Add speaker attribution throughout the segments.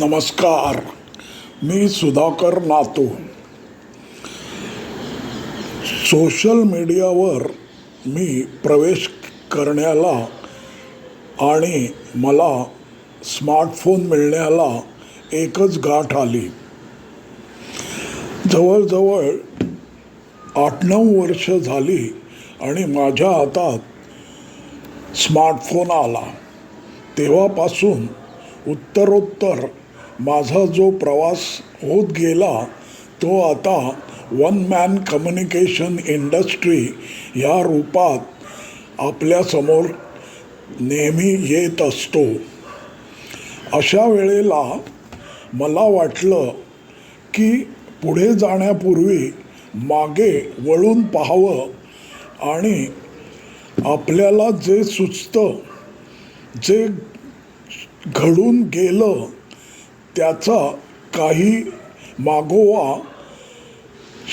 Speaker 1: नमस्कार मी सुधाकर नातू. सोशल मीडियावर मी प्रवेश करण्याला आणि मला स्मार्टफोन मिळण्याला एकच गाठ आली. जवळजवळ आठ नऊ वर्ष झाली आणि माझ्या हातात स्मार्टफोन आला. तेव्हापासून उत्तरोत्तर माझा जो प्रवास होत गेला तो आता वन मॅन कम्युनिकेशन इंडस्ट्री या रूपात आपल्यासमोर नेहमी येत असतो. अशा वेळेला मला वाटलं की पुढे जाण्यापूर्वी मागे वळून पाहावं आणि आपल्याला जे सुचतं जे घडून गेलं त्याचा काही मागोवा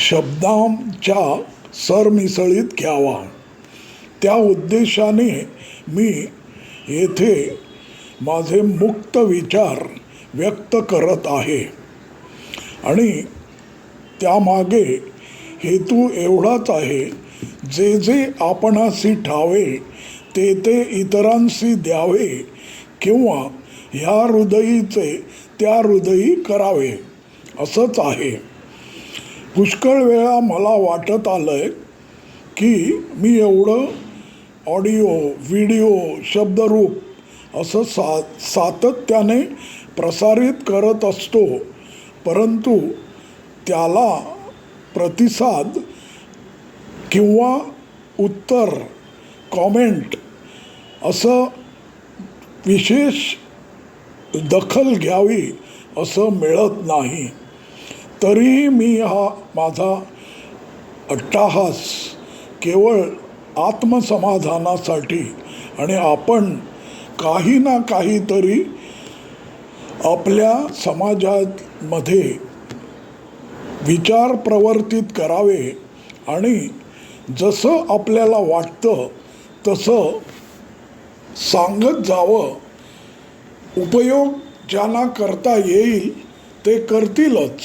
Speaker 1: शब्दांच्या सरमिसळीत घ्यावा. त्या उद्देशाने मी येथे माझे मुक्त विचार व्यक्त करत आहे. आणि त्यामागे हेतू एवढाच आहे जे जे आपणाशी ठावे ते ते इतरांशी द्यावे किंवा ह्या हृदयीचे त्या हृदयी करावे. असंच आहे. पुष्कळ वेळा मला वाटत आलं आहे की मी एवढं ऑडिओ व्हिडिओ शब्दरूप असं सा सातत्याने प्रसारित करत असतो. परंतु त्याला प्रतिसाद किंवा उत्तर कॉमेंट असं विशेष दखल घ्यावी असं मिळत नाही. तरीही मी हा माझा अट्टाहास केवळ आत्मसमाधानासाठी आणि आपण काही ना काहीतरी आपल्या समाजामध्ये विचार प्रवर्तित करावे आणि जसं आपल्याला वाटतं तसं सांगत जावं उपयोग ज्यांना करता येईल ते करतीलच.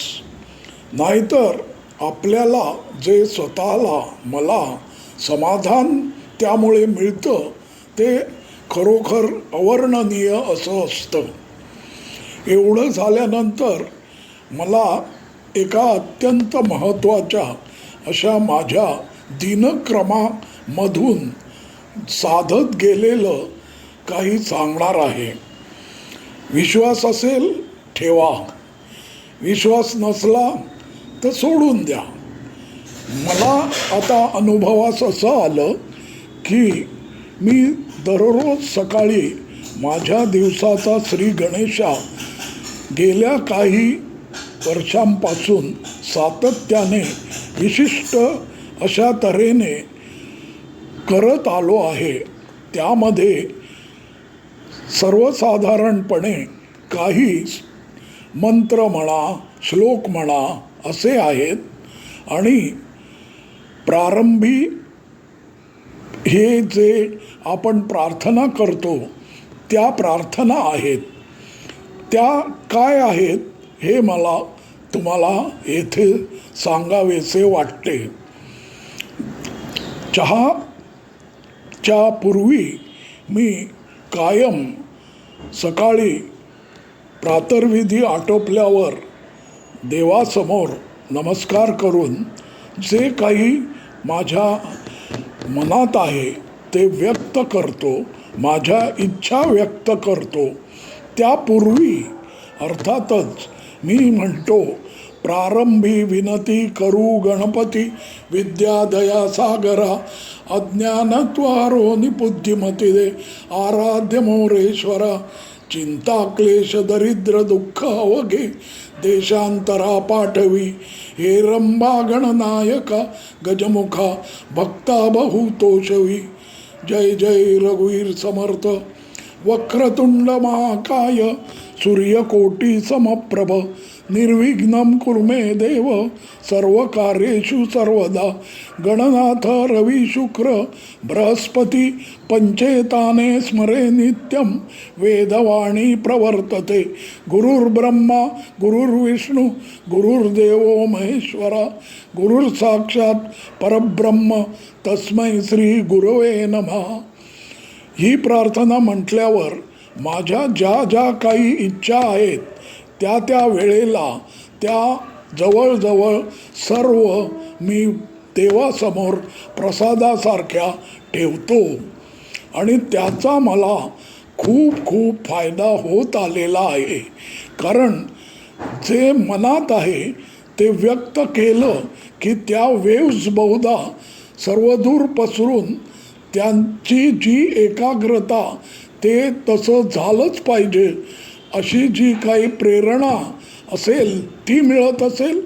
Speaker 1: नाहीतर आपल्याला जे स्वतःला मला समाधान त्यामुळे मिळतं ते खरोखर अवर्णनीय असं असतं. एवढं झाल्यानंतर मला एका अत्यंत महत्त्वाच्या अशा माझ्या दिनक्रमामधून साधत गेलेलं काही सांगणार आहे. विश्वास असेल ठेवा. विश्वास नसला तर सोडून द्या. मला आता अनुभवास असं आलं की मी दररोज सकाळी माझ्या दिवसाचा श्री गणेशा गेल्या काही वर्षांपासून सातत्याने विशिष्ट अशा तऱ्हेने करत आलो आहे. त्यामध्ये सर्वसाधारणपणे काही मंत्र म्हणा श्लोक म्हणा असे आहेत आणि प्रारंभी हे जे आपण प्रार्थना करतो त्या प्रार्थना आहेत. त्या काय आहेत हे मला तुम्हाला येथे सांगावेसे वाटते. चहाच्या पूर्वी मी कायम सकाळी प्रातर्विधी आटोपल्यावर देवासमोर नमस्कार करून जे काही माझ्या मनात आहे ते व्यक्त करतो माझ्या इच्छा व्यक्त करतो. त्यापूर्वी अर्थातच मी म्हणतो प्रारंभी विनती करू गणपती विद्या दया सागरा अज्ञानत्वारो निबुद्धिमती दे आराध्य मोरेश्वरा चिंता क्लेश दरिद्र दुःख अवघे देशांतरा पाठवी हे रंबा गणनायका गजमुखा भक्ता बहुतोषवी जय जय रघुवीर समर्थ वक्रतुंड महाकाय सूर्यकोटी समप्रभ निर्विघ्नं कुर्मे देव सर्व कार्येषु सर्वदा। गणनाथ रवी शुक्र बृहस्पती पंचेताने स्मरे नित्यं वेदवाणी प्रवर्तते। गुरुर्ब्रह्मा गुरुर्विष्णू गुरुर्देवो महेश्वरा गुरुर्साक्षात परब्रह्म तस्मै श्री गुरवे नमः। ही प्रार्थना म्हटल्यावर माझ्या ज्या ज्या काही इच्छा आहेत त्या त्या वेळेला त्या जवळजवळ सर्व मी देवासमोर प्रसादासारख्या ठेवतो. आणि त्याचा मला खूप खूप फायदा होत आलेला आहे. कारण जे मनात आहे ते व्यक्त केलं की त्या वेव्ज बहुधा सर्वदूर पसरून त्यांची जी एकाग्रता ते तसं झालंच पाहिजे. अशी जी काही प्रेरणा असेल ती मिळत असेल.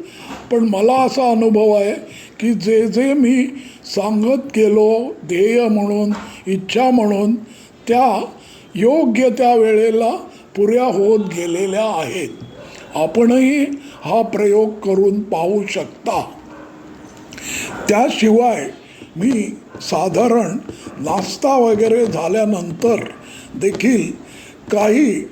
Speaker 1: पण मला असा अनुभव आहे की जे जे मी सांगत गेलो ध्येय म्हणून इच्छा म्हणून त्या योग्य त्या वेळेला पुऱ्या होत गेलेल्या आहेत. आपणही हा प्रयोग करून पाहू शकता. त्याशिवाय मी साधारण नाश्ता वगैरे झाल्यानंतर देखील काही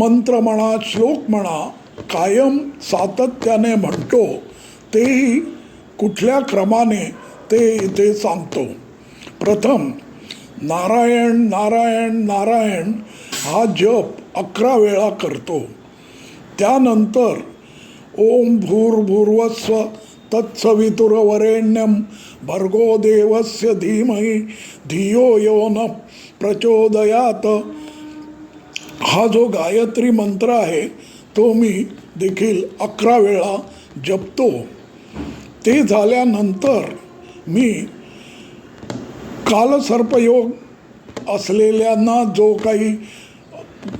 Speaker 1: मंत्र म्हणा श्लोक म्हणा कायम सातत्याने म्हणतो तेही कुठल्या क्रमाने ते इथे सांगतो. प्रथम नारायण नारायण नारायण हा जप अकरा वेळा करतो. त्यानंतर ओम भूर्भुर्वस्व तत्सवितुरवरेण्यं भर्गो देवस्य धीमहि धियो यो न प्रचोदयात। हा जो गायत्री मंत्र आहे तो मी देखील अकरा वेळा जपतो। ते झाल्यानंतर मी कालसर्पयोग असलेल्यांना जो काही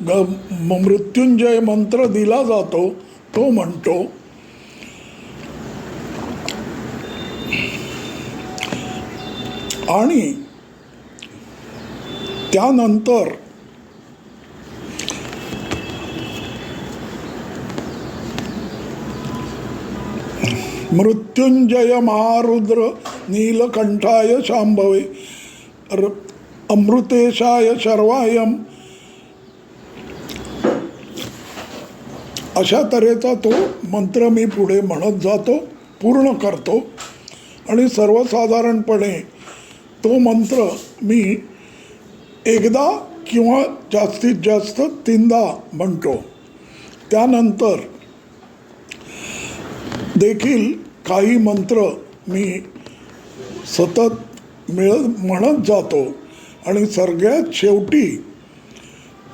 Speaker 1: ग- मृत्युंजय मंत्र दिला जातो तो म्हणतो आणि त्यानंतर मृत्युंजय महारुद्र नीलकंठाय शांभवे र अमृतेशाय शर्वायम अशा तऱ्हेचा तो मंत्र मी पुढे म्हणत जातो पूर्ण करतो. आणि सर्वसाधारणपणे तो मंत्र मी एकदा किंवा जास्तीत जास्त तीनदा म्हणतो. त्यानंतर देखील काही मंत्र मी सतत मिळत म्हणत जातो. आणि सगळ्यात शेवटी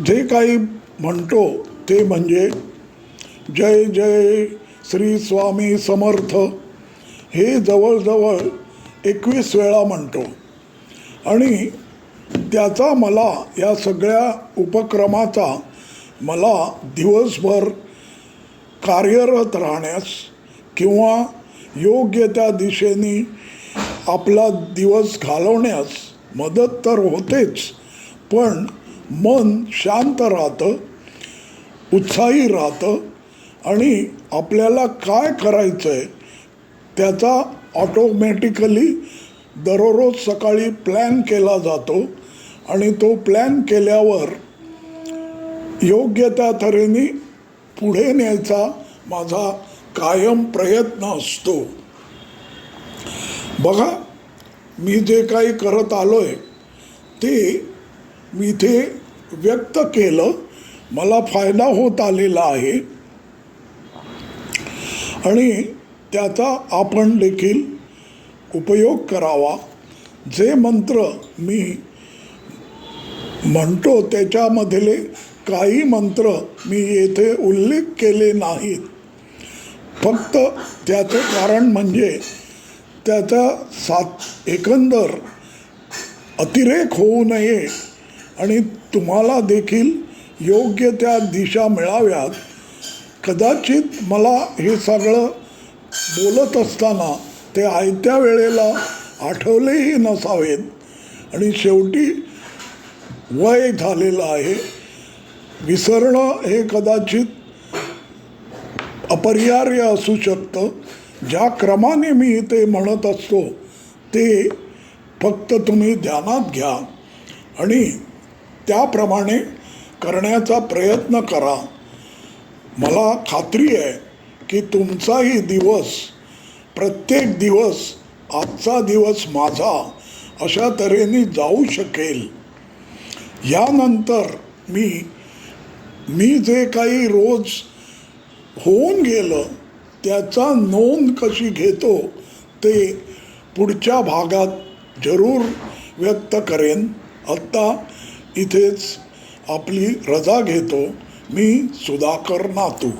Speaker 1: जे काही म्हणतो ते म्हणजे जय जय श्री स्वामी समर्थ हे जवळजवळ एकवीस वेळा म्हणतो. आणि त्याचा मला या सगळ्या उपक्रमाचा मला दिवसभर कार्यरत राहण्यास किंवा योग्य त्या दिशेने आपला दिवस घालवण्यास मदत तर होतेच पण मन शांत राहतं उत्साही राहतं आणि आपल्याला काय करायचं आहे त्याचा ऑटोमॅटिकली दररोज सकाळी प्लॅन केला जातो आणि तो प्लॅन केल्यावर योग्य त्या तऱ्हेने पुढे न्यायचा माझा कायम प्रयत्न असतो. बघा मी जे काही करत आलो आहे ते मी ते व्यक्त केलं मला फायदा होत आलेला आहे. आणि त्याचा आपण देखील उपयोग करावा. जे मंत्र मी म्हणतो त्याच्यामधले काही मंत्र मी येथे उल्लेख केले नाहीत. फक्त त्याचं कारण म्हणजे त्याचा सात एकंदर अतिरेक होऊ नये आणि तुम्हाला देखील योग्य त्या दिशा मिळाव्यात. कदाचित मला हे सगळं बोलत असताना ते आयत्या वेळेला आठवलेही नसावेत. आणि शेवटी वय झालेलं आहे. विसरणं हे कदाचित अपरिहार्य असू शकतं. ज्या क्रमाने मी ते म्हणत असतो ते फक्त तुम्ही ध्यानात घ्या आणि त्याप्रमाणे करण्याचा प्रयत्न करा. मला खात्री आहे की तुमचाही दिवस प्रत्येक दिवस आजचा दिवस माझा अशा तऱ्हेने जाऊ शकेल. यानंतर मी मी जे काही रोज होऊन गेलं त्याचा नोंद कशी घेतो ते पुढच्या भागात जरूर व्यक्त करेन. आत्ता इथेच आपली रजा घेतो. मी सुधाकर नातू.